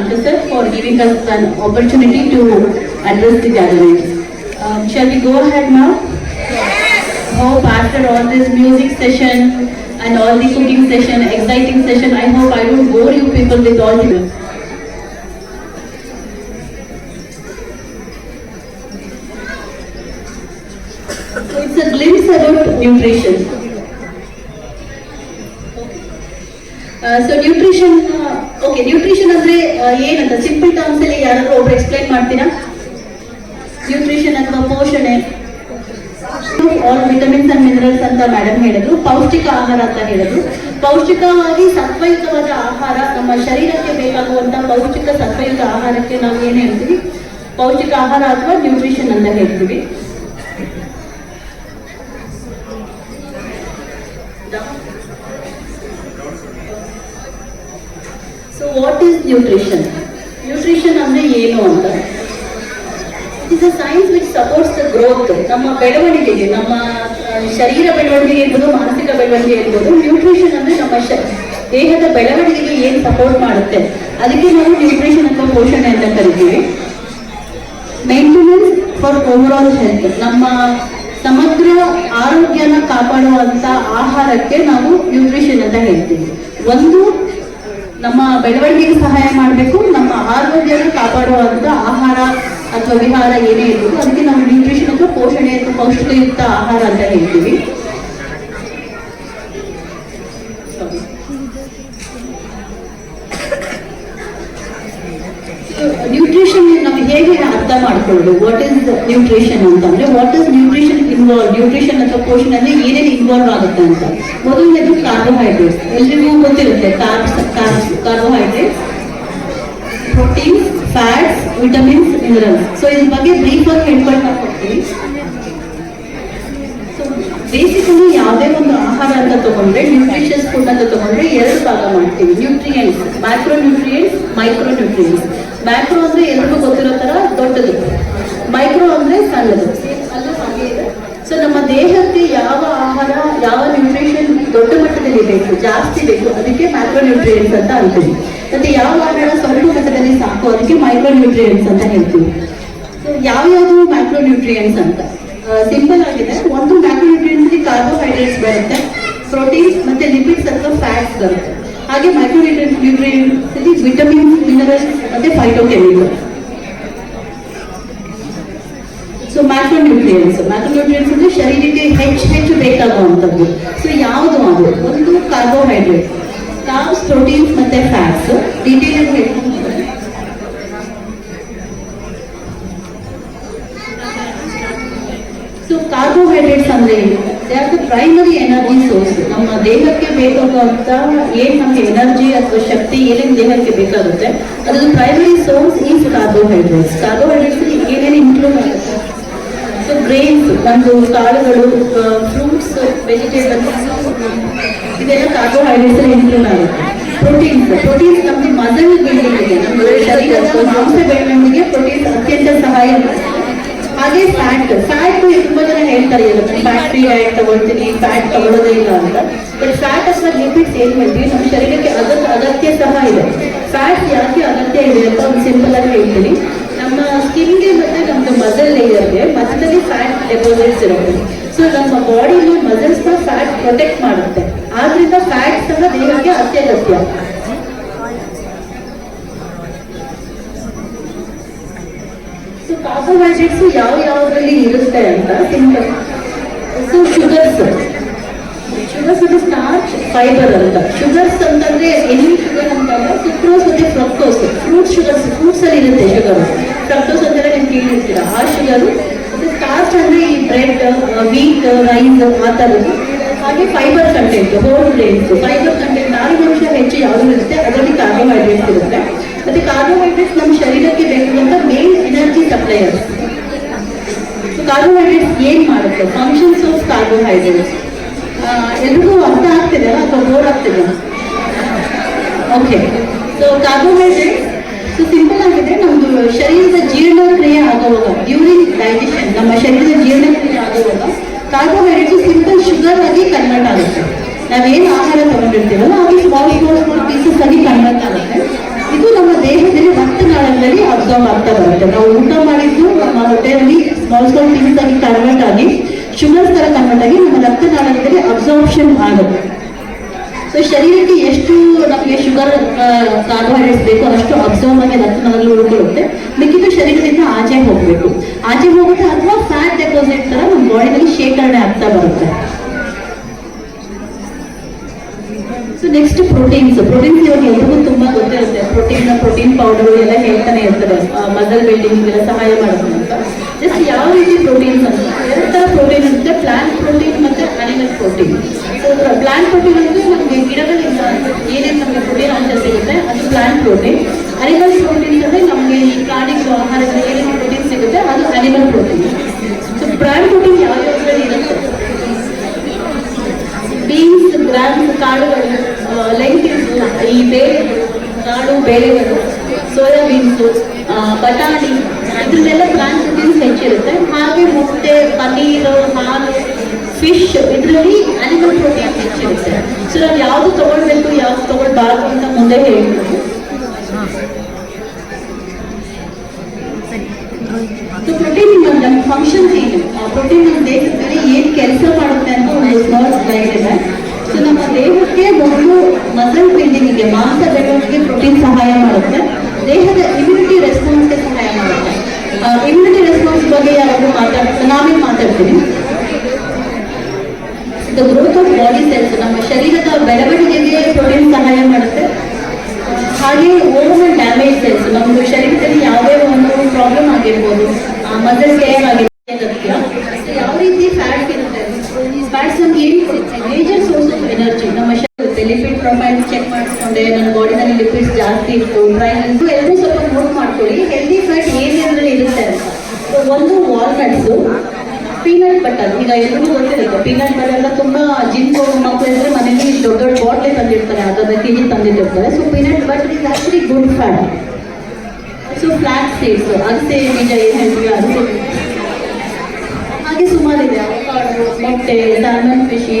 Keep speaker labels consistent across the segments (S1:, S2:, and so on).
S1: Shankar sir for giving us an opportunity to address the gathering. Um, shall we go ahead now? Hope after all this music session and all the cooking session, exciting session, I hope I don't bore you people with all the. So nutrition okay nutrition ಅಂದ್ರೆ ಆ, ಏನಂತ? Simple terms ಅಲ್ಲಿ ಯಾರಾದ್ರೂ ಒಬ್ರು explain ಮಾಡ್ತೀರಾ? Nutrition ಅಥವಾ ಪೋಷಣೆ? All vitamins and minerals ಅಂತ ಮೇಡಮ್ ಹೇಳಿದ್ರು. ಪೌಷ್ಟಿಕ ಆಹಾರ ಅಂತ ಹೇಳಿದ್ರು. ಪೌಷ್ಟಿಕವಾಗಿ ಸತ್ವಯುತವಾದ ಆಹಾರ ನಮ್ಮ ಶರೀರಕ್ಕೆ ಬೇಕಾಗುವಂತ ಪೌಷ್ಟಿಕ ಸತ್ವಯುತ ಆಹಾರಕ್ಕೆ ನಾವು ಏನ್ ಹೇಳ್ತೀವಿ? ಪೌಷ್ಟಿಕ ಆಹಾರ ಅಥವಾ ನ್ಯೂಟ್ರಿಷನ್ ಅಂತ ಹೇಳ್ತೀವಿ. So what is nutrition nutrition ಅಂದ್ರೆ ಏನು ಅಂತ? Is a science which supports the growth ನಮ್ಮ ಬೆಳವಣಿಗೆಗೆ, ನಮ್ಮ ಶರೀರ ಬೆಳವಣಿಗೆ ಇರ್ಬೋದು ಮಾನಸಿಕ ಬೆಳವಣಿಗೆ ಇರ್ಬೋದು ನ್ಯೂಟ್ರಿಷನ್ ಅಂದ್ರೆ ನಮ್ಮ ದೇಹದ ಬೆಳವಣಿಗೆಗೆ ಏನ್ ಸಪೋರ್ಟ್ ಮಾಡುತ್ತೆ? ಅದಕ್ಕೆ ನಾವು ನ್ಯೂಟ್ರಿಷನ್ ಅಥವಾ ಪೋಷಣೆ ಅಂತ ಕರಿತೀವಿ. ಮೇಂಟೆನೆನ್ಸ್ ಫಾರ್ ಓವರ್ ಹೆಲ್ತ್ ನಮ್ಮ ಸಮಗ್ರ ಆರೋಗ್ಯನ ಕಾಪಾಡುವಂತ ಆಹಾರಕ್ಕೆ ನಾವು ನ್ಯೂಟ್ರಿಷನ್ ಅಂತ ಹೇಳ್ತೀವಿ. ಒಂದು ನಮ್ಮ ಬೆಳವಣಿಗೆಗೆ ಸಹಾಯ ಮಾಡಬೇಕು, ನಮ್ಮ ಆರೋಗ್ಯವನ್ನು ಕಾಪಾಡುವಂತ ಆಹಾರ ಅಥವಾ ವಿಹಾರ ಏನೇ ಇರ್ಬೋದು, ಅದಕ್ಕೆ ನಾವು ನ್ಯೂಟ್ರಿಷನ್ ಅಥವಾ ಪೋಷಣೆ ಅಥವಾ ಪೌಷ್ಟಿಕಯುಕ್ತ ಆಹಾರ ಅಂತ ಹೇಳ್ತೀವಿ ನ್ಯೂಟ್ರಿಷನ್ ನಾವು ಹೇಗೆ ಅರ್ಥ ಮಾಡ್ಕೊಳ್ಳೋದು ವಾಟ್ ಇಸ್ ನ್ಯೂಟ್ರಿಷನ್ ಅಂತಂದ್ರೆ what is nutrition involve nutrition ಅಥವಾ ಪೋಷನ್ ಅಂದ್ರೆ ಏನೇನು ಇನ್ವಾಲ್ವ್ ಆಗುತ್ತೆ ಅಂತ. ಮೊದಲನೇದು ಕಾರ್ಬೋಹೈಡ್ರೇಟ್ಸ್ ಎಲ್ರಿಗೂ ಗೊತ್ತಿರುತ್ತೆ carbs carbs carbohydrates proteins fats vitamins minerals so ಇದ್ರ ಬಗ್ಗೆ ಬ್ರೀಫ್ ಆಗಿ ಹೇಳ್ಕೊಳ್ತಾ ಹೋಗ್ತೀವಿ ಬೇಸಿಕಲಿ ಯಾವುದೇ ಒಂದು ಆಹಾರ ಅಂತ ತಗೊಂಡ್ರೆ ನ್ಯೂಟ್ರಿಷಿಯಸ್ ಫುಡ್ ಅಂತ ತಗೊಂಡ್ರೆ ಎರಡು ಭಾಗ ಮಾಡ್ತೀವಿ. Nutrients macro nutrients micro nutrients macro ಅಂದ್ರೆ ಎಲ್ರಿಗೂ ಗೊತ್ತಿರೋ ತರ ದೊಡ್ಡದು. ಮೈಕ್ರೋ ಅಂದ್ರೆ ಸಣ್ಣದು ಅಲ್ಲ ಹಾಗೆ ಇದೆ ಸೊ ನಮ್ಮ ದೇಹಕ್ಕೆ ಯಾವ ಆಹಾರ, ಯಾವ ನ್ಯೂಟ್ರಿಷನ್ ದೊಡ್ಡ ಮಟ್ಟದಲ್ಲಿ ಬೇಕು, ಜಾಸ್ತಿ ಬೇಕು, ಅದಕ್ಕೆ ಮ್ಯಾಕ್ರೋ ನ್ಯೂಟ್ರಿಯೆಂಟ್ಸ್ ಅಂತ ಅಂತೀವಿ. ಮತ್ತೆ ಯಾವ ಆಹಾರ ಸ್ವಲ್ಪ ಮಟ್ಟದಲ್ಲಿ ಸಾಕು, ಅದಕ್ಕೆ ಮೈಕ್ರೋ ನ್ಯೂಟ್ರಿಯೆಂಟ್ಸ್ ಅಂತ ಹೇಳ್ತೀವಿ. ಸೊ ಯಾವ್ಯಾವುದು ಮ್ಯಾಕ್ರೋ ನ್ಯೂಟ್ರಿಯೆಂಟ್ಸ್ ಅಂತ ಸಿಂಪಲ್ ಆಗಿದೆ. ಒಂದು ಮ್ಯಾಕ್ರೋ ನ್ಯೂಟ್ರಿಯೆಂಟ್ಸ್ ಕಾರ್ಬೋಹೈಡ್ರೇಟ್ಸ್ ಬರುತ್ತೆ ಪ್ರೋಟೀನ್ಸ್ ಮತ್ತೆ ಲಿಪಿಡ್ಸ್ ಅಥವಾ ಫ್ಯಾಟ್ಸ್ ಬರುತ್ತೆ. ಹಾಗೆ ಮೈಕ್ರೋ ನ್ಯೂಟ್ರಿಯೆಂಟ್ಸ್ ಅಲ್ಲಿ ವಿಟಮಿನ್ಸ್ ಮಿನರಲ್ಸ್ ಮತ್ತೆ phytochemical so macro nutrients macro nutrients ಅಂದ್ರೆ ಶರೀರಕ್ಕೆ ಹೆಚ್ಚು ಹೆಚ್ಚು ಬೇಕಾಗುವಂಥದ್ದು. ಸೊ ಯಾವುದು ಅದು? ಒಂದು ಕಾರ್ಬೋಹೈಡ್ರೇಟ್ ಕಾರ್ಬ್ಸ್ ಪ್ರೋಟೀನ್ಸ್ ಮತ್ತೆ ಫ್ಯಾಟ್ಸ್ ಡೀಟೇಲ್ ಆಗಿ ಹೇಳ್ಕೊಂಡ್ರೆ ಸೊ ಕಾರ್ಬೋಹೈಡ್ರೇಟ್ಸ್ ಅಂದ್ರೆ ಏನು? They are the primary energy source ನಮ್ಮ ದೇಹಕ್ಕೆ ಬೇಕಾಗುವಂತ ಏನ್ ನಮಗೆ ಎನರ್ಜಿ ಅಥವಾ ಶಕ್ತಿ ಏನೇನು ದೇಹಕ್ಕೆ ಬೇಕಾಗುತ್ತೆ ಅದ್ರ primary source is carbohydrates carbohydrates ಏನೇನು ಇನ್ಕ್ಲೂಡ್ ಆಗುತ್ತೆ ಸೊ ಗ್ರೇನ್ಸ್ ಒಂದು ಕಾಳುಗಳು ಫ್ರೂಟ್ಸ್ ವೆಜಿಟೇಬಲ್ಸ್ ಇದೆಲ್ಲ ಕಾರ್ಬೋಹೈಡ್ರೇಟ್ಸ್ ಇನ್ಕ್ಲೂಡ್ ಆಗುತ್ತೆ. ಪ್ರೋಟೀನ್ಸ್ ಪ್ರೋಟೀನ್ಸ್ ನಮಗೆ ಮಸಲ್ ಬಿಲ್ಡಿಂಗ್ಗೆ ನಮ್ಮ ಶರೀರದ ಮಾಂಸ ಬೆಳವಣಿಗೆಗೆ ಪ್ರೋಟೀನ್ಸ್ ಅತ್ಯಂತ ಸಹಾಯ. ಹಾಗೆ ಫ್ಯಾಟ್ ಫ್ಯಾಟ್ ತುಂಬಾ ಜನ ಹೇಳ್ತಾರೆ ಫ್ಯಾಟ್ ಫ್ರೀ ಡಯಟ್ ತಗೊಳ್ತೀನಿ ಫ್ಯಾಟ್ ತಗೊಳ್ಳೋದೇ ಇಲ್ಲ ಅಂತ. ಬಟ್ ಫ್ಯಾಟ್ ಅಥವಾ ಲಿಪಿಡ್ಸ್ ಏನ್ ಮಾಡ್ತೀವಿ ನಮ್ಮ ಶರೀರಕ್ಕೆ ಅಗತ್ಯ ಅಗತ್ಯ ಸಹ ಇದೆ. ಫ್ಯಾಟ್ ಯಾಕೆ ಅಗತ್ಯ ಇದೆ ಅಂತ ಒಂದು ಸಿಂಪಲ್ ಆಗಿ ಹೇಳ್ತೀನಿ. ನಮ್ಮ ಸ್ಕಿನ್ಗೆ ಮತ್ತೆ ಮಸಲ್ ಲೇಯರ್ಗೆ ಮಧ್ಯದಲ್ಲಿ ಫ್ಯಾಟ್ ಡೆಪಾಸಿಟ್ಸ್ ಇರುತ್ತೆ. ಸೊ ನಮ್ಮ ಬಾಡಿಲಿ ಮಸಲ್ಸ್ ಫ್ಯಾಟ್ ಪ್ರೊಟೆಕ್ಟ್ ಮಾಡುತ್ತೆ. ಆದ್ರಿಂದ ಫ್ಯಾಟ್ ಸಹ ದೇಹಕ್ಕೆ ಅತ್ಯಗತ್ಯ. ಸೊ ಕಾರ್ಬೋಹೈಡ್ರೇಟ್ಸ್ ಯಾವ ಯಾವ್ದ್ರಲ್ಲಿ ಇರುತ್ತೆ ಅಂತ ಸಿಂಪಲ್ ಸೊ ಶುಗರ್ಸ್ ಶುಗರ್ಸ್ ಅಂದ್ರೆ ಸ್ಟಾರ್ಚ್ ಫೈಬರ್ ಅಂತ. ಶುಗರ್ಸ್ ಅಂತಂದ್ರೆ ಎನಿ ಶುಗರ್ ಅಂತಂದ್ರೆ ಸುಕ್ರೋಸ್ ಮತ್ತೆ ಫ್ರಕ್ಟೋಸ್ ಫ್ರೂಟ್ ಶುಗರ್ಸ್ ಫ್ರೂಟ್ಸ್ ಅಲ್ಲಿ ಇರುತ್ತೆ ಶುಗರ್ ಫ್ರಕ್ಟೋಸ್ ಅಂತೆಲ್ಲ ನೀವು ಕೇಳಿರ್ತೀರ? ಆ ಶುಗರು ಮತ್ತೆ ಸ್ಟಾರ್ಚ್ ಅಂದ್ರೆ ಈ ಬ್ರೆಡ್ ವೀಟ್ ರೈಸ್ ಆ ಥರದ್ದು ಹಾಗೆ fibre content whole grains fibre content ನಾರಿನಾಂಶ ಹೆಚ್ಚು ಯಾವುದು ಇರುತ್ತೆ, ಅದರಲ್ಲಿ ಕಾರ್ಬೋಹೈಡ್ರೇಟ್ಸ್ ಇರುತ್ತೆ. ಮತ್ತೆ ಕಾರ್ಬೋಹೈಡ್ರೇಟ್ಸ್ ನಮ್ಮ ಶರೀರಕ್ಕೆ ಬೇಕಾದಂತ ಮೇನ್ ಎನರ್ಜಿ ಸಪ್ಲೈಯರ್ಸ್ ಕಾರ್ಬೋಹೈಡ್ರೇಟ್ಸ್ ಏನ್ ಮಾಡುತ್ತೆ? ಫಂಕ್ಷನ್ಸ್ ಆಫ್ ಕಾರ್ಬೋಹೈಡ್ರೇಟ್ಸ್ ಎಲ್ರಿಗೂ ಅರ್ಥ ಆಗ್ತಿದೆ ಅಥವಾ ಬೋರ್ ಆಗ್ತಿದೆ okay so carbohydrates so simple ಆಗಿದೆ. ನಮ್ದು ಶರೀರದ ಜೀರ್ಣಕ್ರಿಯೆ ಆಗುವಾಗ ಡ್ಯೂರಿಂಗ್ ಡೈಜೆಷನ್ ನಮ್ಮ ಶರೀರದ ಜೀರ್ಣಕ್ರಿಯೆ ಆಗುವಾಗ ಕಾರ್ಬೋಹೈಡ್ರೇಟ್ಸ್ ಸಿಂಪಲ್ ಶುಗರ್ ಆಗಿ ಕನ್ವರ್ಟ್ ಆಗುತ್ತೆ. ನಾವೇನು ಆಹಾರ ತಗೊಂಡಿರ್ತೀವಲ್ಲ, ಅದು ಸ್ಮಾಲ್ ಸ್ಮಾಲ್ ಸ್ಮಾಲ್ ಪೀಸಸ್ ಆಗಿ ಕನ್ವರ್ಟ್ ಆಗುತ್ತೆ. ಇದು ನಮ್ಮ ದೇಹದಲ್ಲಿ ಕಾಲದಲ್ಲಿ ಅಬ್ಸರ್ವ್ ಆಗ್ತಾ ಬರುತ್ತೆ. ನಾವು ಊಟ ಮಾಡಿದ್ದು ನಮ್ಮ ಹೊಟ್ಟೆಯಲ್ಲಿ ಸ್ಮಾಲ್ ಸ್ಮಾಲ್ ಪೀಸಸ್ ಆಗಿ ಕನ್ವರ್ಟ್ ಆಗಿ ಶುಗರ್ ತರ ಕನ್ವರ್ಟ್ ಆಗಿ ನಮ್ಮ ರಕ್ತನಾಳದಲ್ಲಿ ಅಬ್ಸಾರ್ಪ್ಷನ್ ಆಗುತ್ತೆ. ಸೊ ಶರೀರಕ್ಕೆ ಎಷ್ಟು ನಮಗೆ ಶುಗರ್ ಕಾರ್ಬೋಹೈಡ್ರೇಟ್ಸ್ ಬೇಕು ಅಷ್ಟು ಅಬ್ಸರ್ವ್ ಆಗಿ ರಕ್ತನಾಳದಲ್ಲಿ ಉಳ್ಕೊಳ್ಳುತ್ತೆ. ಮಿಕ್ಕಿದ್ದು ಶರೀರದಿಂದ ಆಚೆ ಹೋಗ್ಬೇಕು. ಆಚೆ ಹೋಗುತ್ತೆ ಅಥವಾ ಫ್ಯಾಟ್ ಡೆಪಾಸಿಟ್ ತರ ನಮ್ಮ ಬಾಡಿನಲ್ಲಿ ಶೇಖರಣೆ ಆಗ್ತಾ ಬರುತ್ತೆ. ಸೊ ನೆಕ್ಸ್ಟ್ ಪ್ರೋಟೀನ್ಸ್ ಪ್ರೋಟೀನ್ಸ್ ಇವಾಗ ಎಲ್ರಿಗೂ ತುಂಬಾ ಗೊತ್ತಿರುತ್ತೆ. ಪ್ರೋಟೀನ್ ಪ್ರೋಟೀನ್ ಪೌಡರ್ ಎಲ್ಲ ಹೇಳ್ತಾನೆ ಇರ್ತದೆ. ಮಸಲ್ ಬಿಲ್ಡಿಂಗ್ ಎಲ್ಲ ಸಹಾಯ ಮಾಡುತ್ತೆ ಅಂತ. ಜಸ್ಟ್ ಯಾವ ರೀತಿ ಪ್ರೋಟೀನ್ಸ್ ಅಂತ ಪ್ರೋಟೀನ್ ಅಂದರೆ ಪ್ಲಾಂಟ್ ಪ್ರೋಟೀನ್ ಮತ್ತು animal protein. So plant protein ಅಂದರೆ ನಮಗೆ ಗಿಡಗಳಿಂದ ಏನೇನು ನಮಗೆ ಪ್ರೋಟೀನ್ ಅಂಶ ಸಿಗುತ್ತೆ, ಅದು ಪ್ಲಾಂಟ್ ಪ್ರೋಟೀನ್. ಅನಿಮಲ್ ಪ್ರೋಟೀನ್ ಅಂದರೆ ನಮಗೆ ಈ ಪ್ರಾಣಿಗಳು ಆಹಾರದಲ್ಲಿ ಏನೇನು ಪ್ರೋಟೀನ್ ಸಿಗುತ್ತೆ, ಅದು animal protein. So plant protein ಯಾವ ಇರುತ್ತೆ? ಬೀನ್ಸ್ ಗ್ರಾಮ್ಸ್ ಕಾಳುಗಳು ಲೆಂಟಿಲ್ಸ್ ಈ ಬೇರೆ ಕಾಳು, ಬೇಳೆಗಳು, ಸೋಯಾಬೀನ್ಸು ಬಟಾಣಿ ಪ್ಲಾಂಟ್ ಪ್ರೋಟೀನ್ಸ್ ಹೆಚ್ಚಿರುತ್ತೆ ಹಾಗೆ ಮೊಟ್ಟೆ, ಪನ್ನೀರು, ಹಾಲು ಫಿಶ್ ಇದರಲ್ಲಿ ಅನಿಮಲ್ ಪ್ರೋಟೀನ್ ಹೆಚ್ಚಿರುತ್ತೆ ಸೊ ನಾವು ಯಾವುದು ತಗೊಳ್ಬೇಕು, ಯಾವ್ದು ತಗೊಳ್ಬಾರ್ದು ಅಂತ ಮುಂದೆ ಹೇಳ್ಬೋದು ಪ್ರೋಟೀನ್ ನಮ್ಮ ಫಂಕ್ಷನ್ಸ್ ಏನು? ಪ್ರೋಟೀನ್ ನಮ್ಮ ದೇಹದಲ್ಲಿ ಏನ್ ಕೆಲಸ ಮಾಡುತ್ತೆ ಅಂತ ಒಂದು ಸ್ಮಾಲ್ ಸ್ಲೈಡ್ ಇದೆ. ಸೊ ನಮ್ಮ ದೇಹಕ್ಕೆ ಮೊದಲು ಮಸಲ್ ಬಿಲ್ಡಿಂಗಿಗೆ ಮಾಂಸ ಬೆಳವಣಿಗೆ ಪ್ರೋಟೀನ್ ಸಹಾಯ ಮಾಡುತ್ತೆ. ದೇಹದ ಇಮ್ಯುನಿಟಿ ರೆಸ್ಪಾನ್ಸ್ಗೆ ಸಹಾಯ ಮಾಡುತ್ತೆ. ಇಮ್ಯುನಿಟಿ ರೆಸ್ಪಾನ್ಸ್ ಬಗ್ಗೆ ಯಾರಾದರೂ ಮಾತಾಡ್ತಾರೆ? ನಾವೇ ಮಾತಾಡ್ತೀನಿ the growth of body cells ನಮ್ಮ ಶರೀರದ ಬೆಳವಣಿಗೆಗೆ ಪ್ರೋಟೀನ್ ಸಹಾಯ ಮಾಡುತ್ತೆ. ಹಾಗೆ ಓವರ್ ಡ್ಯಾಮೇಜ್ ಸೆಲ್ಸ್ ನಮ್ದು ಶರೀರದಲ್ಲಿ ಯಾವುದೇ ಒಂದು ಪ್ರಾಬ್ಲಮ್ ಆಗಿರ್ಬೋದು ಮದರ್ ಕೇರ್ ಆಗಿರ್ಬೋದು ಯಾವ ರೀತಿ ಫ್ಯಾಟ್ ಇರುತ್ತೆ? ಫ್ಯಾಟ್ಸ್ ಏನು ಮೇಜರ್ ಸೋರ್ಸ್ ಆಫ್ ಎನರ್ಜಿ ನಮ್ಮ ಶರೀರದಲ್ಲಿ ಲಿಪಿಡ್ ಪ್ರೊಫೈಲ್ ಚೆಕ್ ಮಾಡಿಸ್ಕೊಂಡೆ ನನ್ನ ಬಾಡಿನಲ್ಲಿ ಲಿಪಿಡ್ಸ್ ಜಾಸ್ತಿ ಇತ್ತು ಡ್ರೈ ಎಲ್ಲರೂ ಸ್ವಲ್ಪ ನೋಟ್ ಮಾಡ್ಕೊಳ್ಳಿ. ಹೆಲ್ದಿ ಫ್ಯಾಟ್ So, ಒಂದು ವಾಲ್ನಟ್ಸು ಪೀನಟ್ ಬಟರ್ ಈಗ ಎಲ್ರಿಗೂ ಗೊತ್ತಿರುತ್ತೆ ಪೀನಟ್ ಬಟರ್ ಎಲ್ಲ ತುಂಬಾ ಜಿಮ್ ಮಕ್ಕಳು ಇದ್ರೆ ಮನೇಲಿ ದೊಡ್ಡ ದೊಡ್ಡ ಬಾಟ್ಲೆ ತಂದಿರ್ತಾರೆ, ಅದನ್ನ K G ತಂದಿಟ್ಟಿರ್ತಾರೆ. So peanut butter is actually good fat so flax seeds ಅಗಸೆ, ಬೀಜ ಏನು ಹೇಳ್ತೀವಿ ಅಗಸೆ. ಹಾಗೆ ಸುಮಾರಿದೆ. ಅವಕಾಡೋ ಮೊಟ್ಟೆ salmon fish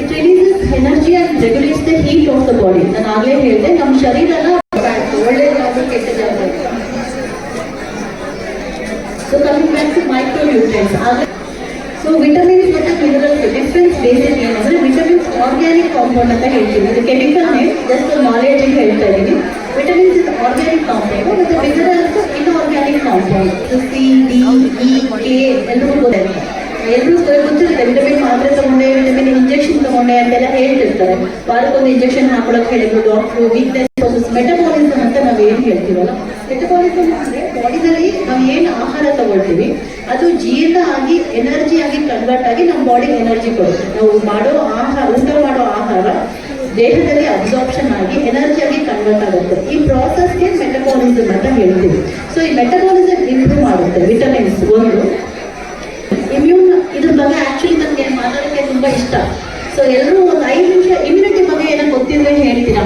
S1: it releases energy and regulates the heat of the body ನಾನು ಆಗಲೇ ಹೇಳಿದೆ ನಮ್ಮ ಶರೀರನ so coming back to micro nutrients so vitamins ಮತ್ತು ಮಿನರಲ್ಸ್ ಡಿಫ್ರೆನ್ಸ್ ಬೇಸಿಕ್ ಏನಂದ್ರೆ ವಿಟಮಿನ್ಸ್ ಆರ್ಗ್ಯಾನಿಕ್ ಕಾಂಪೌಂಡ್ ಅಂತ ಹೇಳ್ತೀವಿ ಇದು ಕೆಮಿಕಲ್ ನೇಮ್ ಜಸ್ಟ್ ನಾಲೆಜ್ ಅಂತ ಹೇಳ್ತಾ ಇದ್ದೀನಿ ವಿಟಮಿನ್ಸ್ ಇಸ್ ಆರ್ಗ್ಯಾನಿಕ್ ಕಾಂಪೌಂಡ್ ಮತ್ತು minerals inorganic compound C D E K ಎಲ್ಲರಿಗೂ ಗೊತ್ತಿರುತ್ತೆ ಎಲ್ಲರೂ ಗೊತ್ತಿರುತ್ತೆ ವಿಟಮಿನ್ ಮಾತ್ರೆ ತಗೊಂಡೆ ವಿಟಮಿನ್ ಇಂಜೆಕ್ಷನ್ ತಗೊಂಡೆ ಅಂತೆಲ್ಲ ಹೇಳ್ತಿರ್ತಾರೆ ವಾರಕ್ಕೊಂದು ಇಂಜೆಕ್ಷನ್ ಹಾಕೊಳಕ್ ಹೇಳಿದ್ರು ಡಾಕ್ಟ್ರು ವೀಕ್ನೆಸ್ ಮೆಟಬಾಲಿಸಮ್ ಅಂತ ನಾವು ಏನು ಹೇಳ್ತೀವಲ್ಲ ಮೆಟಬಾಲಿಸಮ್ ಅಂದ್ರೆ ಬಾಡಿನಲ್ಲಿ ನಾವು ಏನು ಆಹಾರ ತಗೊಳ್ತೀವಿ, ಅದು ಜೀರ್ಣ ಆಗಿ ಎನರ್ಜಿ ಆಗಿ ಕನ್ವರ್ಟ್ ಆಗಿ ನಮ್ಮ ಬಾಡಿಗೆ ಎನರ್ಜಿ ಕೊಡುತ್ತೆ. ನಾವು ಮಾಡೋ ಆಹಾರ, ಊಟ ಮಾಡೋ ಆಹಾರ ದೇಹದಲ್ಲಿ ಅಬ್ಸಾರ್ಪ್ಷನ್ ಆಗಿ ಎನರ್ಜಿ ಆಗಿ ಕನ್ವರ್ಟ್ ಆಗುತ್ತೆ. ಈ ಪ್ರಾಸೆಸ್ಗೆ ಮೆಟಬಾಲಿಸಮ್ ಅಂತ ಹೇಳ್ತೀವಿ. ಸೊ ಈ ಮೆಟಬಾಲಿಸಮ್ ಇಂಪ್ರೂವ್ ಮಾಡುತ್ತೆ ವಿಟಮಿನ್ಸ್ ಒಂದು. ಇಮ್ಯೂನ್ ಇದ್ರ ಬಗ್ಗೆ ಆಕ್ಚುಲಿ ನನಗೆ ಮಾತಾಡೋಕ್ಕೆ ತುಂಬಾ ಇಷ್ಟ. ಸೊ ಎಲ್ಲರೂ ಒಂದು ಐದು ನಿಮಿಷ ಇಮ್ಯುನಿಟಿ ಬಗ್ಗೆ ಏನೋ ಗೊತ್ತಿದ್ರೆ ಹೇಳ್ತೀರಾ?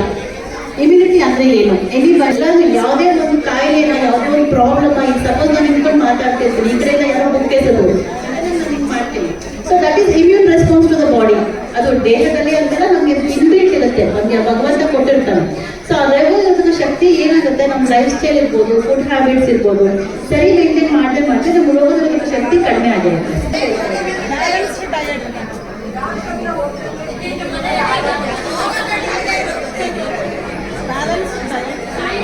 S1: ಇಮ್ಯುನಿಟಿ ಅಂದ್ರೆ ಏನು? ಎನಿ ಎಲ್ಲರೂ ಯಾವುದೇ ಒಂದು ಕಾಯಿಲೆನ ಯಾವುದೋ ಒಂದು ಪ್ರಾಬ್ಲಮ್ ಆಗಿ ಸಪೋಸ್ ನಾನು ನಿಂತ್ಕೊಂಡು ಮಾತಾಡ್ತಿರ್ತೀನಿ. ಈ ಕಡೆ ಯಾರೋ ಬುಕ್ಕೆಸೋದು ನಾನು ಮಾಡ್ತೀನಿ. So that is immune response to the body ಅದು ದೇಹದಲ್ಲಿ ಅಂತೆಲ್ಲ ನಮಗೆ ಇನ್ಬಿಲ್ಟ್ ಇರುತ್ತೆ. ನಮಗೆ ಭಗವಂತ ಕೊಟ್ಟಿರ್ತಾನೆ. ಸೊ ಅದರ ಶಕ್ತಿ ಏನಾಗುತ್ತೆ? ನಮ್ಮ ಲೈಫ್ ಸ್ಟೈಲ್ ಇರ್ಬೋದು ಫುಡ್ ಹ್ಯಾಬಿಟ್ಸ್ ಇರ್ಬೋದು, ಸರಿ ಮೇಂಟೈನ್ ಮಾಡದೆ ಮತ್ತೆ ನಮ್ಮ ರೋಗದ ಶಕ್ತಿ ಕಡಿಮೆ ಆಗಿರುತ್ತೆ.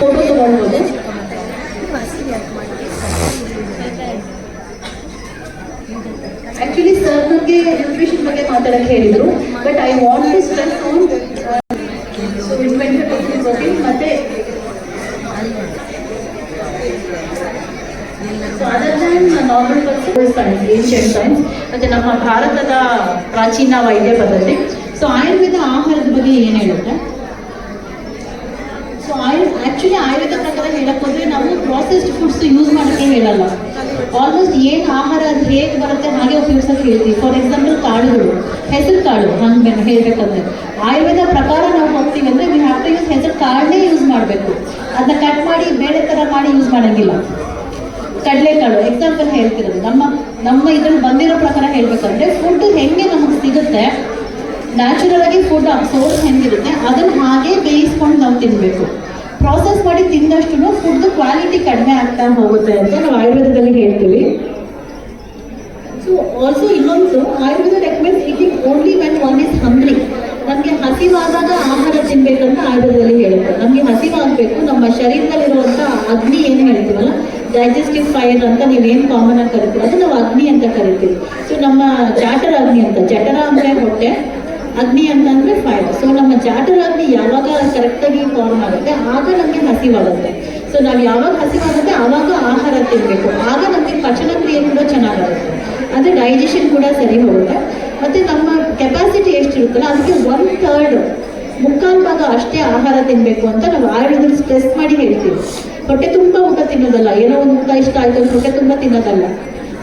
S1: ಫೋಟೋ ಆಕ್ಚುಲಿ ಸರ್ ನಮಗೆ ನ್ಯೂಟ್ರಿಷನ್ ಬಗ್ಗೆ ಮಾತಾಡಕ್ಕೆ ಹೇಳಿದ್ರು but I want to stress on ಮತ್ತೆ ನಾರ್ಮಲ್ ಪರ್ಸನ್ ಏನ್ಷಿಯಂಟ್ ಮತ್ತೆ ನಮ್ಮ ಭಾರತದ ಪ್ರಾಚೀನ ವೈದ್ಯ ಪದ್ಧತಿ. ಸೊ ಆಯುರ್ವೇದ ಆಹಾರದ ಬಗ್ಗೆ ಏನು ಹೇಳುತ್ತೆ? ಆಕ್ಚುಲಿ ಆಯುರ್ವೇದ ಪ್ರಕಾರ ಹೇಳಕ್ಕೋದ್ರೆ ನಾವು ಪ್ರಾಸೆಸ್ಡ್ ಫುಡ್ಸ್ ಯೂಸ್ ಮಾಡಕ್ಕೆ ಹೇಳಲ್ಲ. ಆಲ್ಮೋಸ್ಟ್ ಏನು ಆಹಾರ ಅದು ಹೇಗೆ ಬರುತ್ತೆ ಹಾಗೆ ಉಪಯೋಗಿಸೋಕೆ ಹೇಳ್ತೀವಿ. ಫಾರ್ ಎಕ್ಸಾಂಪಲ್ ಕಾಳುಗಳು, ಹೆಸರು ಕಾಳು, ಹಂಗೆ ಹೇಳ್ಬೇಕಂದ್ರೆ. ಆಯುರ್ವೇದ ಪ್ರಕಾರ ನಾವು ಹೋಗ್ತೀವಿ ಅಂದ್ರೆ ವಿ ಹ್ಯಾವ್ ಟು ಯೂಸ್ ಹೆಸರು ಕಾಳನ್ನೇ ಯೂಸ್ ಮಾಡಬೇಕು. ಅದನ್ನ ಕಟ್ ಮಾಡಿ, ಬೇಳೆ ಥರ ಮಾಡಿ ಯೂಸ್ ಮಾಡಂಗಿಲ್ಲ. ಕಡಲೆಕಾಳು ಎಕ್ಸಾಂಪಲ್ ಹೇಳ್ತಿರೋದು. ನಮ್ಮ ನಮ್ಮ ಇದ್ರಲ್ಲಿ ಬಂದಿರೋ ಪ್ರಕಾರ ಹೇಳ್ಬೇಕಂದ್ರೆ ಫುಡ್ ಹೆಂಗೆ ನಮಗೆ ಸಿಗುತ್ತೆ ನ್ಯಾಚುರಲ್ ಆಗಿ ಫುಡ್ ಸೋರ್ಸ್ ಹೆಂಗಿರುತ್ತೆ, ಅದನ್ನ ಹಾಗೆ ಬೇಯಿಸ್ಕೊಂಡು ನಾವು ತಿನ್ಬೇಕು. ಪ್ರಾಸೆಸ್ ಮಾಡಿ ತಿಂದಷ್ಟು ಫುಡ್ ಕ್ವಾಲಿಟಿ ಕಡಿಮೆ ಆಗ್ತಾ ಹೋಗುತ್ತೆ ಅಂತ ನಾವು ಆಯುರ್ವೇದದಲ್ಲಿ ಹೇಳ್ತೀವಿ. ಸೊ ಆಲ್ಸೋ ಇನ್ನೊಂದು, Ayurveda recommend eating only when one is hungry ನಮಗೆ ಹಸಿವಾದಾಗ ಆಹಾರ ತಿನ್ಬೇಕಂತ ಆಯುರ್ವೇದದಲ್ಲಿ ಹೇಳುತ್ತೆ. ನಮಗೆ ಹಸಿವಾಗಬೇಕು, ನಮ್ಮ ಶರೀರದಲ್ಲಿರುವಂಥ ಅಗ್ನಿ ಏನು ಹೇಳ್ತೀವಲ್ಲ? ಡೈಜೆಸ್ಟಿವ್ ಫೈರ್ ಅಂತ ನೀವೇನು ಕಾಮನ್ ಆಗಿ ಕರಿತೀವಿ ಅದು ನಾವು ಅಗ್ನಿ ಅಂತ ಕರಿತೀವಿ. ಸೊ ನಮ್ಮ ಜಾಟರ ಅಗ್ನಿ ಅಂತ, ಜಠರ ಅಂದರೆ ಹೊಟ್ಟೆ, ಅಗ್ನಿ ಅಂತಂದ್ರೆ ಫೈರ್ ಸೊ ನಮ್ಮ ಜಾಟರ ಅಗ್ನಿ ಯಾವಾಗ ಕರೆಕ್ಟಾಗಿ ಫಾರ್ಮ್ ಆಗುತ್ತೆ, ಆಗ ನಮಗೆ ಹಸಿವಾಗುತ್ತೆ ಸೊ ನಾವು ಯಾವಾಗ ಹಸಿವಾಗುತ್ತೆ ಆವಾಗ ಆಹಾರ ತಿನ್ನಬೇಕು ಆಗ ನಮಗೆ ಪಚನಕ್ರಿಯೆ ಕೂಡ ಚೆನ್ನಾಗಾಗುತ್ತೆ. ಅಂದರೆ ಡೈಜೆಷನ್ ಕೂಡ ಸರಿ ಹೋಗುತ್ತೆ. ಮತ್ತು ನಮ್ಮ ಕೆಪಾಸಿಟಿ ಎಷ್ಟಿರುತ್ತಲ್ಲ, ಅದಕ್ಕೆ ಒನ್ ಥರ್ಡ್ ಮುಕ್ಕಾಲು ಭಾಗ ಅಷ್ಟೇ ಆಹಾರ ತಿನ್ನಬೇಕು ಅಂತ ನಾವು ಆಯುರ್ವೇದ ಸ್ಟ್ರೆಸ್ ಮಾಡಿ ಹೇಳ್ತೀವಿ. ಹೊಟ್ಟೆ ತುಂಬ ಊಟ ತಿನ್ನೋದಲ್ಲ, ಏನೋ ಒಂದು ಊಟ ಇಷ್ಟ ಆಯಿತು ಹೊಟ್ಟೆ ತುಂಬ ತಿನ್ನೋದಲ್ಲ.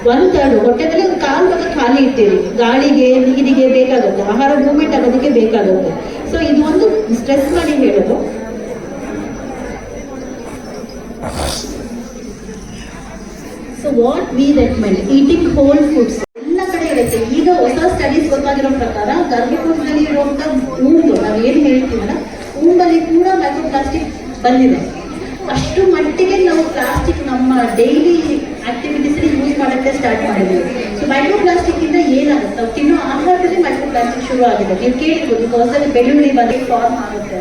S1: ಥರ್ಡ್ ಹೊಟ್ಟೆದಲ್ಲಿ ಒಂದು ಕಾಲು ಮಾತ್ರ ಖಾಲಿ ಇರ್ತೀರಿ ಗಾಳಿಗೆ, ನೀರಿಗೆ ಬೇಕಾಗುತ್ತೆ. ಆಹಾರ ಮೂವ್ಮೆಂಟ್ ಆಗೋದಕ್ಕೆ ಬೇಕಾಗುತ್ತೆ. ಸೊ ಇದು ಒಂದು ಸ್ಟ್ರೆಸ್ ಮಾಡಿ ಹೇಳೋದು. So what we recommend eating whole foods ಎಲ್ಲ ಕಡೆ ಇರುತ್ತೆ. ಈಗ ಹೊಸ ಸ್ಟಡೀಸ್ ಗೊತ್ತಾಗಿರೋ ಪ್ರಕಾರ ಗರ್ಭಕೋಶದಲ್ಲಿ ಇರುವಂತ ಊಂಬು ನಾವು ಏನು ಹೇಳ್ತೀವಲ್ಲ ಊಂಬಲ್ಲಿ ಕೂಡ ಮೈಕ್ರೋ ಪ್ಲಾಸ್ಟಿಕ್ ಬಂದಿದೆ. ಅಷ್ಟು ಮಟ್ಟಿಗೆ ನಾವು ಪ್ಲಾಸ್ಟಿಕ್ ನಮ್ಮ ಡೈಲಿ ಆಕ್ಟಿವಿಟೀಸ್ ಯೂಸ್ ಮಾಡೋಕ್ಕೆ ಸ್ಟಾರ್ಟ್ ಮಾಡಿದ್ವಿ. ಸೊ ಮೈಕ್ರೋ ಪ್ಲಾಸ್ಟಿಕ್ ಇಂದ ಏನಾಗುತ್ತೆ? ತಿನ್ನೋ ಆಹಾರದಲ್ಲಿ ಮೈಕ್ರೋ ಪ್ಲಾಸ್ಟಿಕ್ ಶುರು ಆಗಿದೆ. ನೀವು ಕೇಳಿರ್ಬೋದು ಹೊಸದಲ್ಲಿ ಬೆಳ್ಳುಳ್ಳಿ ಬಂದು ಫಾರ್ಮ್ ಆಗುತ್ತೆ.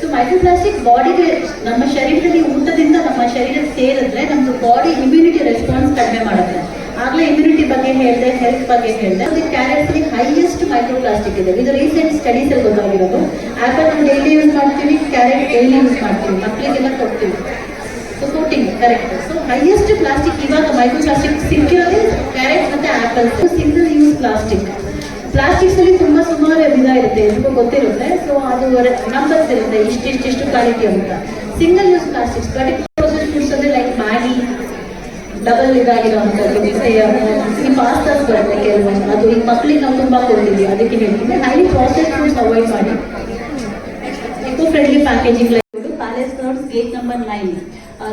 S1: ಸೊ ಮೈಕ್ರೋಪ್ಲಾಸ್ಟಿಕ್ ಬಾಡಿಗೆ ನಮ್ಮ ಶರೀರದಲ್ಲಿ ಊಟದಿಂದ ನಮ್ಮ ಶರೀರ ಸೇರಿದ್ರೆ ನಮ್ದು ಬಾಡಿ ಇಮ್ಯುನಿಟಿ ರೆಸ್ಪಾನ್ಸ್ ಕಡಿಮೆ ಮಾಡುತ್ತೆ. ಆಗ್ಲೇ ಇಮ್ಯುನಿಟಿ ಬಗ್ಗೆ ಹೇಳಿದೆ ಹೆಲ್ತ್ ಬಗ್ಗೆ ಹೇಳಿದೆ. ಅದು ಕ್ಯಾರೆಟ್ಲಿ ಹೈಯೆಸ್ಟ್ ಮೈಕ್ರೋಪ್ಲಾಸ್ಟಿಕ್ ಇದೆ. ಇದು ರೀಸೆಂಟ್ ಸ್ಟಡೀಸ್ ಅಲ್ಲಿ ಗೊತ್ತಾಗಿರೋದು. ಆಪಲ್ ನಾವು ಡೈಲಿ ಯೂಸ್ ಮಾಡ್ತೀವಿ? ಕ್ಯಾರೆಟ್ ಡೈಲಿ ಯೂಸ್ ಮಾಡ್ತೀವಿ. ಮಕ್ಕಳಿಗೆಲ್ಲ ಕೊಡ್ತೀವಿ. ಕರೆಕ್ಟ್ ಸೊ ಹೈಯೆಸ್ಟ್ ಪ್ಲಾಸ್ಟಿಕ್ ಇವಾಗ ಮೈಕ್ರೋಪ್ಲಾಸ್ಟಿಕ್ ಸಿಕ್ಕಿರೋದೇ ಕ್ಯಾರೆಟ್ ಮತ್ತೆ apples single use plastic plastics ಅಲ್ಲಿ ತುಂಬಾ ಸುಮಾರು ವಿಧ ಇರುತ್ತೆ ಎಲ್ರಿಗೂ ಗೊತ್ತಿರುತ್ತೆ. ಸೊ ಅದು ನಂಬರ್ಸ್ ಇರುತ್ತೆ ಇಷ್ಟಿಷ್ಟಿಷ್ಟು ಕ್ವಾಲಿಟಿ ಅಂತ. Single use plastics process foods ಅಂದ್ರೆ ಲೈಕ್ ಮ್ಯಾಗಿ ಡಬಲ್ ಇದಾಗಿರೋವಂಥದ್ದು ಮತ್ತೆ ಈ ಪಾಸ್ತಾಸ್ ಬರುತ್ತೆ ಕೆಲವೊಂದು. ಅದು ಈ ಮಕ್ಕಳಿಗೆ ನಾವು ತುಂಬಾ ಕೊಡ್ತೀವಿ, ಅದಕ್ಕೆ ಹೇಳ್ತೀನಿ ಹೈ ಪ್ರಾಸೆಸ್ ಫುಡ್ಸ್ ಅವಾಯ್ಡ್ ಮಾಡಿ. Eco friendly packaging palace road gate number nine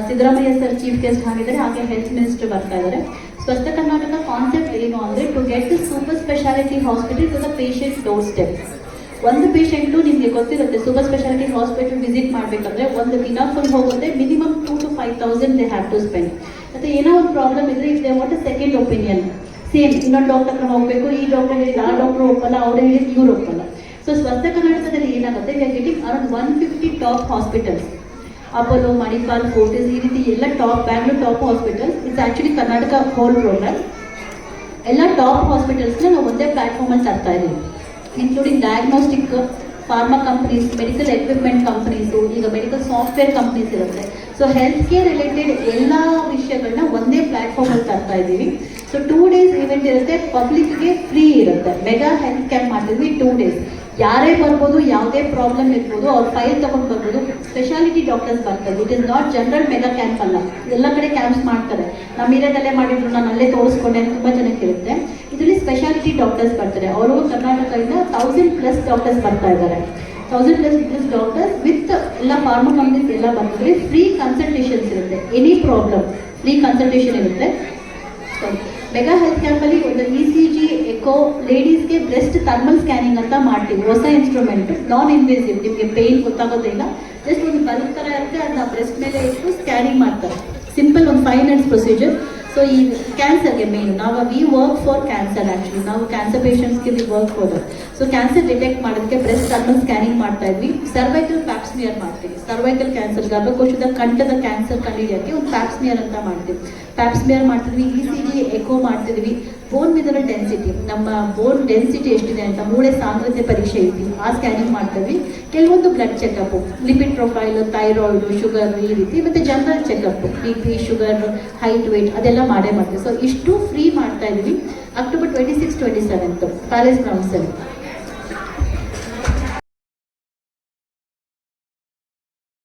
S1: Siddaramaiah sir chief guest ಆಗಿದ್ದಾರೆ, ಹಾಗೆ ಹೆಲ್ತ್ ಮಿನಿಸ್ಟರ್ ಬರ್ತಾ ಇದ್ದಾರೆ. ಸ್ವಸ್ಥ ಕರ್ನಾಟಕ ಕಾನ್ಸೆಪ್ಟ್ ಏನು ಅಂದರೆ to get the super speciality hospital to the patient door step ಒಂದು ಪೇಷಂಟು ನಿಮಗೆ ಗೊತ್ತಿರುತ್ತೆ ಸೂಪರ್ ಸ್ಪೆಷಾಲಿಟಿ ಹಾಸ್ಪಿಟಲ್ ವಿಸಿಟ್ ಮಾಡಬೇಕಂದ್ರೆ ಒಂದು ದಿನ ಫುಲ್ ಹೋಗುತ್ತೆ minimum two to five thousand they have to spend ಮತ್ತು ಏನೋ ಒಂದು ಪ್ರಾಬ್ಲಮ್ ಇದ್ರೆ if they what second opinion same ಇನ್ನೊಂದು ಡಾಕ್ಟರ್ ಹತ್ರ ಹೋಗಬೇಕು, ಈ ಡಾಕ್ಟರ್ ಹೇಳಿದ ಆ ಡಾಕ್ಟರ್ ಒಪ್ಪಲ್ಲ, ಅವ್ರು ಹೇಳಿದ ಇವ್ರು ಒಪ್ಪಲ್ಲ. ಸೊ ಸ್ವಸ್ಥ ಕರ್ನಾಟಕದಲ್ಲಿ ಏನಾಗುತ್ತೆ are around one fifty top hospitals Apollo Manipal Fortis ಈ ರೀತಿ ಎಲ್ಲ top Bangalore top hospitals it's actually Karnataka whole program ಎಲ್ಲ ಟಾಪ್ ಹಾಸ್ಪಿಟಲ್ಸ್ನ ನಾವು ಒಂದೇ ಪ್ಲಾಟ್ಫಾರ್ಮಲ್ಲಿ ತರ್ತಾ ಇದ್ದೀವಿ. Including diagnostic pharma companies medical equipment companies ಈಗ ಮೆಡಿಕಲ್ ಸಾಫ್ಟ್ವೇರ್ ಕಂಪ್ನೀಸ್ ಇರುತ್ತೆ. ಸೊ ಹೆಲ್ತ್ ಕೇರ್ ರಿಲೇಟೆಡ್ ಎಲ್ಲ ವಿಷಯಗಳನ್ನ ಒಂದೇ ಪ್ಲಾಟ್ಫಾರ್ಮಲ್ಲಿ ತರ್ತಾ ಇದ್ದೀವಿ. ಸೊ ಟೂ ಡೇಸ್ ಇವೆಂಟ್ ಇರುತ್ತೆ ಪಬ್ಲಿಕ್ಗೆ ಫ್ರೀ ಇರುತ್ತೆ. ಮೆಗಾ ಹೆಲ್ತ್ ಕ್ಯಾಂಪ್ ಮಾಡ್ತಿದ್ವಿ ಟೂ ಡೇಸ್ ಯಾರೇ ಬರ್ಬೋದು, ಯಾವುದೇ ಪ್ರಾಬ್ಲಮ್ ಇರ್ಬೋದು, ಅವ್ರ ಫೈಲ್ ತಗೊಂಡು ಬರ್ಬೋದು. ಸ್ಪೆಷಾಲಿಟಿ ಡಾಕ್ಟರ್ಸ್ ಬರ್ತಾರೆ. It is not general mega camp ಅಲ್ಲ. ಎಲ್ಲ ಕಡೆ ಕ್ಯಾಂಪ್ಸ್ ಮಾಡ್ತಾರೆ. ನಮ್ಮ ಏರಿಯಾದಲ್ಲೇ ಮಾಡಿದ್ರು, ನಾನು ಅಲ್ಲೇ ತೋರಿಸ್ಕೊಂಡೆ ತುಂಬ ಜನಕ್ಕೆ ಇರುತ್ತೆ ಇದರಲ್ಲಿ ಸ್ಪೆಷಾಲಿಟಿ ಡಾಕ್ಟರ್ಸ್ ಬರ್ತಾರೆ. ಅವರು ಕರ್ನಾಟಕದಿಂದ ತೌಸಂಡ್ ಪ್ಲಸ್ ಡಾಕ್ಟರ್ಸ್ ಬರ್ತಾ ಇದ್ದಾರೆ. Thousand plus plus doctors with ಎಲ್ಲ ಫಾರ್ಮಾ ಕಂಪ್ನೀಸ್ ಎಲ್ಲ ಬರ್ತಾರೆ ಫ್ರೀ ಕನ್ಸಲ್ಟೇಷನ್ಸ್ ಇರುತ್ತೆ. ಎನಿ ಪ್ರಾಬ್ಲಮ್ ಫ್ರೀ ಕನ್ಸಲ್ಟೇಷನ್ ಇರುತ್ತೆ. ಮೆಗಾ ಹೆಲ್ತ್ ಕ್ಯಾಂಪಲ್ಲಿ ಒಂದು ಇ ಸಿ ಜಿ ಎಕೋ ಲೇಡೀಸ್ಗೆ ಬ್ರೆಸ್ಟ್ ಥರ್ಮಲ್ ಸ್ಕ್ಯಾನಿಂಗ್ ಅಂತ ಮಾಡ್ತೀವಿ. ಹೊಸ ಇನ್ಸ್ಟ್ರೂಮೆಂಟ್ ನಾನ್ ಇನ್ವೇಸಿವ್ ನಿಮಗೆ ಪೇಯ್ನ್ ಗೊತ್ತಾಗೋದಿಲ್ಲ ಜಸ್ಟ್ ಒಂದು ಬಲ್ಬ್ ಥರ ಇರುತ್ತೆ ಅದನ್ನ ಬ್ರೆಸ್ಟ್ ಮೇಲೆ ಇಟ್ಟು ಸ್ಕ್ಯಾನಿಂಗ್ ಮಾಡ್ತಾರೆ. ಸಿಂಪಲ್ ಒಂದು ಫೈವ್ ಮಿನಿಟ್ಸ್ ಪ್ರೊಸೀಜರ್ ಸೊ ಈ ಕ್ಯಾನ್ಸರ್ಗೆ ಮೇನ್ ನಾವು we work for cancer actually ನಾವು cancer ಪೇಷಂಟ್ಸ್ಗೆ we work for so cancer detect ಮಾಡೋದಕ್ಕೆ ಬ್ರೆಸ್ಟ್ ಅನ್ನು ಸ್ಕ್ಯಾನಿಂಗ್ ಮಾಡ್ತಾ ಇದ್ವಿ. ಸರ್ವೈಕಲ್ ಪ್ಯಾಪ್ಸ್ಮಿಯರ್ ಮಾಡ್ತೀವಿ. ಸರ್ವೈಕಲ್ ಕ್ಯಾನ್ಸರ್ ಗರ್ಭಕೋಶದ ಕಂಠದ ಕ್ಯಾನ್ಸರ್ ಕಂಡುಹಿಡಿಯೋಕ್ಕೆ ಒಂದು ಪ್ಯಾಪ್ಸ್ಮಿಯರ್ ಅಂತ ಮಾಡ್ತೀವಿ. ಪ್ಯಾಪ್ಸ್ಮಿಯರ್ ಮಾಡ್ತಿದ್ವಿ. ಇ ಸಿ ಜಿ ಎಕೋ ಮಾಡ್ತಿದ್ವಿ. ಬೋನ್ ಮಿನರಲ್ ಡೆನ್ಸಿಟಿ ನಮ್ಮ ಬೋನ್ ಡೆನ್ಸಿಟಿ ಎಷ್ಟಿದೆ ಅಂತ ಮೂಳೆ ಸಾಂದ್ರತೆ ಪರೀಕ್ಷೆ ಇದ್ವಿ ಆ ಸ್ಕ್ಯಾನಿಂಗ್ ಮಾಡ್ತೀವಿ. ಕೆಲವೊಂದು blood checkup lipid profile thyroid sugar ಈ ರೀತಿ, ಮತ್ತು general checkup B P sugar height weight ಅದೆಲ್ಲ ಮಾಡೇ ಮಾಡ್ತೀವಿ. ಸೊ ಇಷ್ಟು ಫ್ರೀ ಮಾಡ್ತಾ ಇದ್ವಿ October twenty six twenty seventh palace ಗ್ರೌಂಡ್ಸಲ್ಲಿ